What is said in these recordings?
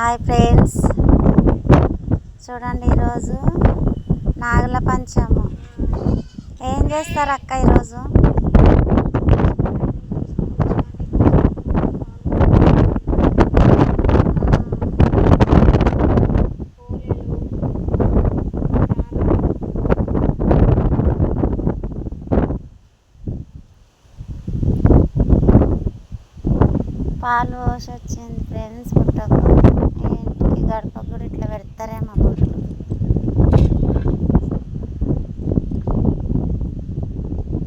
Hi friends. చూడండి ఈరోజు నాగుల పంచము. ఏం చేస్తారు అక్క ఈరోజు? పాలు పోసి వచ్చింది ఫ్రెండ్స్ పుట్టకు ఇంటికి గడపకు కూడా ఇట్లా పెడతారేమో బొట్లు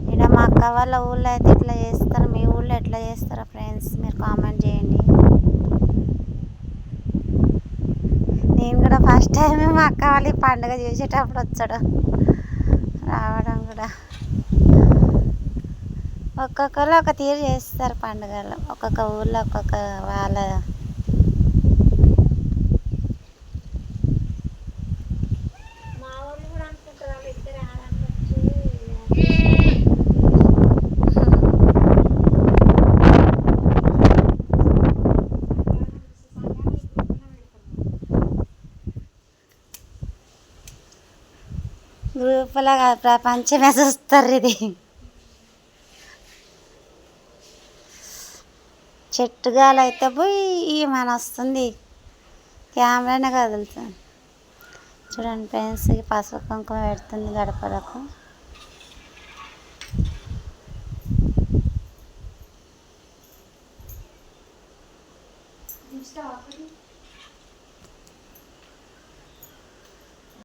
ఇక్కడ మా అక్క వాళ్ళ ఊళ్ళో అయితే ఇట్లా చేస్తారు. మీ ఊళ్ళో ఎట్లా చేస్తారా ఫ్రెండ్స్ మీరు కామెంట్ చేయండి. నేను కూడా ఫస్ట్ టైం మా అక్క వాళ్ళు ఈ పండుగ చేసేటప్పుడు వచ్చాడు రావడం కూడా ఒక్కొక్కరు ఒక తీరు చేస్తారు పండుగలు. ఒక్కొక్క ఊళ్ళో ఒక్కొక్క వాళ్ళ గ్రూపులో ప్రపంచమే చూస్తారు ఇది. చెట్టు గాలి అయితే పోయి మన వస్తుంది. కెమెరానే కదులుతుంది. చూడండి ఫ్రెండ్స్ పసుపు కుంకుమ పెడుతుంది గడపలకు. Stop.